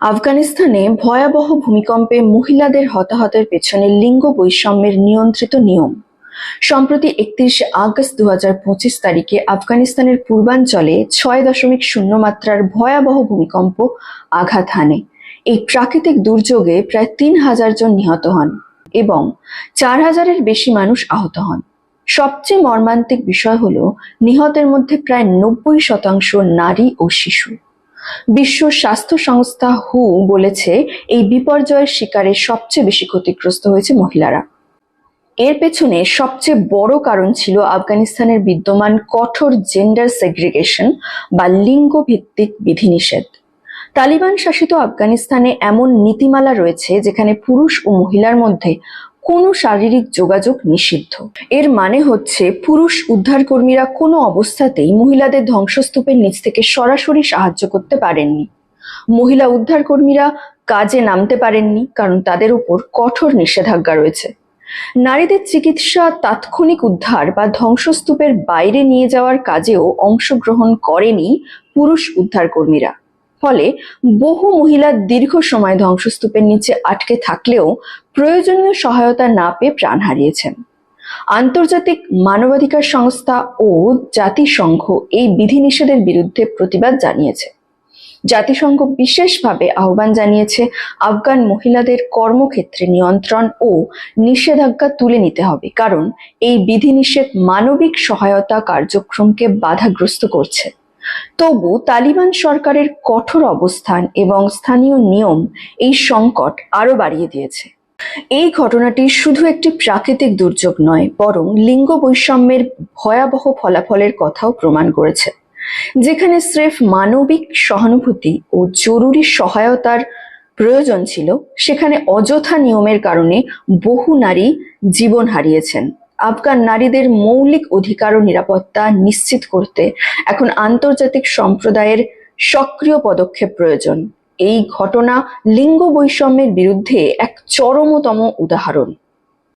আফগানিস্তানে ভয়াবহ ভূমিকম্পে মহিলাদের হতাহতের পেছনে লিঙ্গ বৈষম্যের নিয়ন্ত্রিত নিয়ম। সম্প্রতি একত্রিশে আগস্ট দু তারিখে আফগানিস্তানের পূর্বাঞ্চলে ছয় দশমিক শূন্য মাত্রার ভয়াবহ ভূমিকম্প আঘাত হানে। এই প্রাকৃতিক দুর্যোগে প্রায় তিন হাজার জন নিহত হন এবং চার হাজারের বেশি মানুষ আহত হন। সবচেয়ে মর্মান্তিক বিষয় হল, নিহতের মধ্যে প্রায় নব্বই শতাংশ নারী ও শিশু। বিশ্ব স্বাস্থ্য সংস্থা হু বলেছে, এই বিপর্যয়ের শিকারে সবচেয়ে বেশি ক্ষতিগ্রস্ত হয়েছে মহিলারা। এর পেছনে সবচেয়ে বড় কারণ ছিল আফগানিস্তানের বিদ্যমান কঠোর জেন্ডার সেগ্রিগেশন বা লিঙ্গ ভিত্তিক বিধিনিষেধ। তালিবান শাসিত আফগানিস্তানে এমন নীতিমালা রয়েছে, যেখানে পুরুষ ও মহিলার মধ্যে কোনো শারীরিক যোগাযোগ নিষিদ্ধ। এর মানে হচ্ছে পুরুষ উদ্ধারকর্মীরা কোনো অবস্থাতেই মহিলাদের ধ্বংসস্তূপের নিচ থেকে সরাসরি সাহায্য করতে পারেননি। মহিলা উদ্ধারকর্মীরা কাজে নামতে পারেননি কারণ তাদের উপর কঠোর নিষেধাজ্ঞা রয়েছে। নারীদের চিকিৎসা তাৎক্ষণিক উদ্ধার বা ধ্বংসস্তূপের বাইরে নিয়ে যাওয়ার কাজেও অংশগ্রহণ করেনি পুরুষ উদ্ধারকর্মীরা। ফলে বহু মহিলা দীর্ঘ সময় ধ্বংসস্তূপের নিচে আটকে থাকলেও প্রয়োজনীয় সহায়তা না পেয়ে প্রাণ হারিয়েছেন। আন্তর্জাতিক মানবাধিকার সংস্থা ও জাতিসংঘ এই বিধিনিষেধের বিরুদ্ধে প্রতিবাদ জানিয়েছে। জাতিসংঘ বিশেষভাবে আহ্বান জানিয়েছে, আফগান মহিলাদের কর্মক্ষেত্রে নিয়ন্ত্রণ ও নিষেধাজ্ঞা তুলে নিতে হবে, কারণ এই বিধিনিষেধ মানবিক সহায়তা কার্যক্রমকে বাধাগ্রস্ত করছে। তবু তালিবান সরকারের কঠোর অবস্থান এবং স্থানীয় নিয়ম এই সংকট আরও বাড়িয়ে দিয়েছে। এই ঘটনাটি শুধু একটি প্রাকৃতিক দুর্যোগ নয়, বরং লিঙ্গ বৈষম্যের ভয়াবহ ফলাফলের কথাও প্রমাণ করেছে, যেখানে স্রেফ মানবিক সহানুভূতি ও জরুরি সহায়তার প্রয়োজন ছিল, সেখানে অযথা নিয়মের কারণে বহু নারী জীবন হারিয়েছেন। আফগান নারীদের মৌলিক অধিকার ও নিরাপত্তা নিশ্চিত করতে এখন আন্তর্জাতিক সম্প্রদায়ের সক্রিয় পদক্ষেপ প্রয়োজন। এই ঘটনা লিঙ্গ বৈষম্যের বিরুদ্ধে এক চরমতম উদাহরণ।